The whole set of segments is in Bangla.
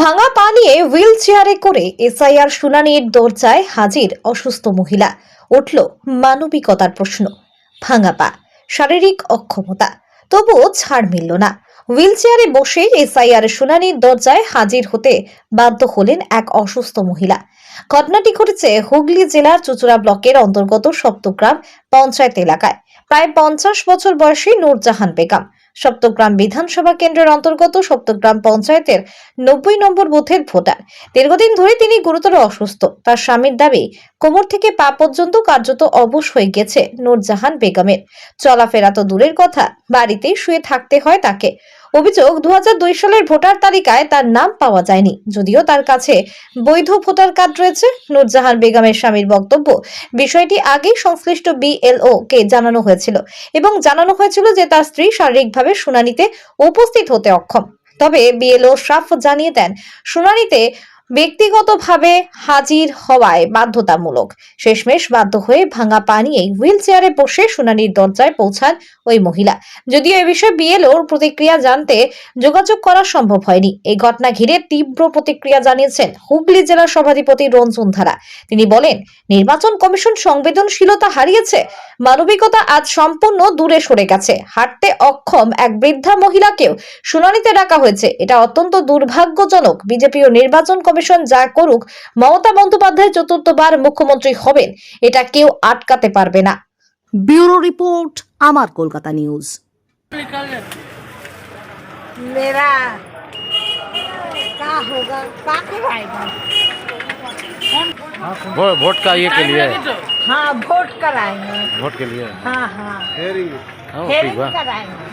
ভাঙা পা নিয়ে হুইল চেয়ারে করে এসআইআর শুনানির দরজায় হাজির অসুস্থ মহিলা। উঠল মানবিকতার প্রশ্ন। ভাঙা পা, শারীরিক অক্ষমতা, তবুও ছাড় মিলল না। হুইল চেয়ারে বসে এসআইআর শুনানির দরজায় হাজির হতে বাধ্য হলেন এক অসুস্থ মহিলা। ঘটনাটি ঘটেছে হুগলি জেলার চুচুড়া ব্লকের অন্তর্গত সপ্তগ্রাম পঞ্চায়েত এলাকায়। প্রায় পঞ্চাশ বছর বয়সী নূরজাহান বেগম। সপ্তগ্রাম বিধানসভা কেন্দ্রের অন্তর্গত সপ্তগ্রাম পঞ্চায়েতের নব্বই নম্বর বুথের ভোটার। দীর্ঘদিন ধরে তিনি গুরুতর অসুস্থ। তার স্বামীর দাবি কোমর থেকে পা পর্যন্ত কার্যত অবশ হয়ে গেছে নূরজাহান বেগমের। চলাফেরা তো দূরের কথা, বাড়িতেই শুয়ে থাকতে হয় তাকে। অভিযোগ দু সালের ভোটার তালিকায় তার নাম পাওয়া যায়নি, যদিও তার কাছে বৈধ ভোটার কার্ড রয়েছে। নূরজাহান বেগমের স্বামীর বক্তব্য, বিষয়টি আগেই সংশ্লিষ্ট বিএলও কে জানানো হয়েছিল এবং জানানো হয়েছিল যে তার স্ত্রী শারীরিকভাবে শুনানিতে উপস্থিত হতে অক্ষম। তবে বিএলও সাফ জানিয়ে দেন, শুনানিতে ব্যক্তিগতভাবে হাজির হওয়ায় বাধ্যতামূলক। শেষমেশ বাধ্য হয়ে ভাঙা পা নিয়েই হুইল চেয়ারে বসে শুনানির দরজায় পৌঁছান ওই মহিলা। যদিও এ বিষয়ে বিএলওর প্রতিক্রিয়া জানতে যোগাযোগ করা সম্ভব হয়নি। এই ঘটনা ঘিরে তীব্র প্রতিক্রিয়া জানিয়েছেন হুগলি জেলার সভাধিপতি রঞ্জন ধারা। তিনি বলেন, নির্বাচন কমিশন সংবেদনশীলতা হারিয়েছে। মানবিকতা আজ সম্পূর্ণ দূরে সরে গেছে। হাঁটতে অক্ষম এক বৃদ্ধা মহিলাকেও শুনানিতে ডাকা হয়েছে। এটা অত্যন্ত দুর্ভাগ্যজনক। বিজেপি ও নির্বাচন কমিশন যা করুক মমতা বন্দ্যোপাধ্যায় চতুর্থবার মুখ্যমন্ত্রী হবেন এটা কেউ আটকাতে পারবে না ব্যুরো রিপোর্ট আমার কলকাতা নিউজ मेरा का होगा का कराएगा वो वोट का ये के लिए हाँ वोट कराएंगे वोट के लिए हाँ हाँ हाँ, ठीक हेरिंग बा कराएंगे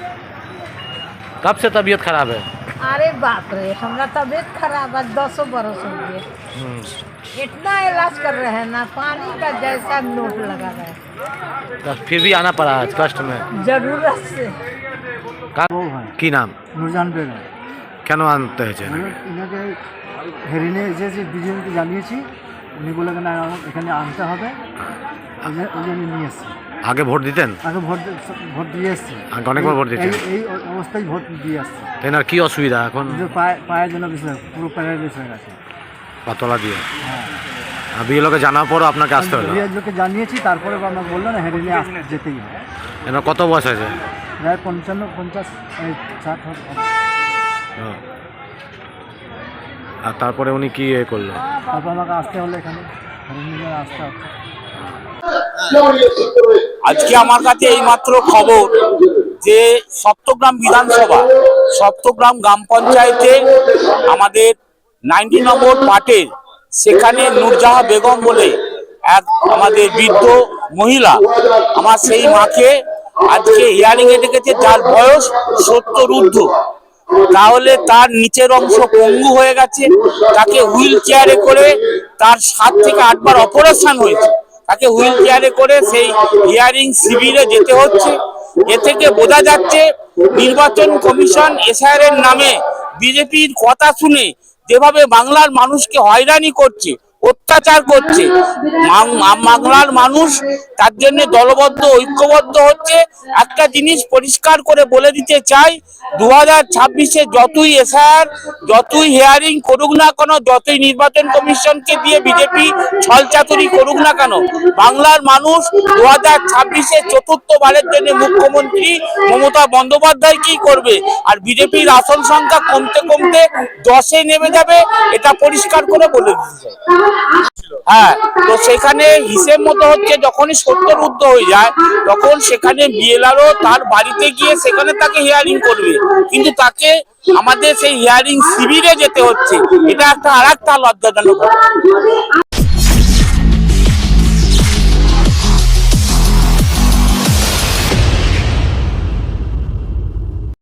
कब से तबीयत खराब है अरे बाप रे हमरा तबीयत खराब है दसों बरस हो गए हम्म, इतना इलाज कर रहे हैं ना पानी का जैसा नोट लगा रहा है तो फिर भी आना पड़ा आज कष्ट में जरूरत से का কি নাম নুরজাহান বেগম কেন আনতে হয়েছে আমি এনাকে হেরিনে এসেছি বিজেপিকে জানিয়েছি উনি বলে কেন এখানে আনতে হবে ওই জন্য- ওই জন্য নিয়ে এসছি আগে ভোট দিতেন আগে ভোট ভোট দিয়ে এসছি আগে অনেকবার ভোট দিয়েছেন। এই- অবস্থায় ভোট দিয়ে আসছি তেনার কি অসুবিধা এখন পায়ের জন্য বিষয় পুরো প্যারালাইজ হয়ে গেছে পাতলা দিয়ে হ্যাঁ আর বিএলওকে জানার পরও আপনাকে আসতে হবে হলো রিয়াজকে জানিয়েছি তারপরে আমাকে বলল না হেরিনে আসতে যেতেই হবে এনার কত বয়স আছে প্রায় পঞ্চান্ন পঞ্চাশ এই ষাট। আর তারপরে উনি কি ইয়ে করল তারপর আমাকে আসতে হলো এখানে হেরিনে আসতে হবে আজকে আমার কাছে এইমাত্র খবর যে সপ্তগ্রাম বিধানসভা, সপ্তগ্রাম গ্রাম পঞ্চায়েতে আমাদের নাইনটি নম্বর পার্টের সেখানে নূরজাহা বেগম বলে এক আমাদের বৃদ্ধ মহিলা, আমার সেই মাকে আজকে হিয়ারিং এ ডেকেছে, যার বয়স সত্তর ঊর্ধ্ব। তাহলে তার নিচের অংশ পঙ্গু হয়ে গেছে, তাকে হুইল চেয়ারে করে তার সাত থেকে আটবার অপারেশন হয়েছে। তাকে হুইল চেয়ারে করে সেই হিয়ারিং শিবিরে যেতে হচ্ছে। এ থেকে বোঝা যাচ্ছে নির্বাচন কমিশন এসআইআর নামে বিজেপির কথা শুনে যেভাবে বাংলার মানুষকে হয়রানি করছে অত্যাচার করছে। বাংলার মানুষ তার জন্য দলবদ্ধ, ঐক্যবদ্ধ হচ্ছে। একটা জিনিস পরিষ্কার করে বলে দিতে চাই দু হাজার ছাব্বিশে যতই এসআর যতই হেয়ারিং করুক না কেন, যতই নির্বাচন কমিশনকে দিয়ে বিজেপি ছলচাতুরি করুক না কেন, বাংলার মানুষ দু হাজার ছাব্বিশে চতুর্থবারের জন্য মুখ্যমন্ত্রী মমতা বন্দ্যোপাধ্যায় কি করবে? আর বিজেপির আসন সংখ্যা কমতে কমতে দশে নেমে যাবে, এটা পরিষ্কার করে বলে দিতে চাই। হ্যাঁ তো সেখানে হিসেব মতো হচ্ছে যখনই সত্তর উদ্ধ হয়ে যায়, তখন সেখানে বিএলআরও তার বাড়িতে গিয়ে সেখানে তাকে হিয়ারিং করবে কিন্তু তাকে আমাদের সেই হিয়ারিং শিবিরে যেতে হচ্ছে এটা একটা আর একটা লজ্জাজনক।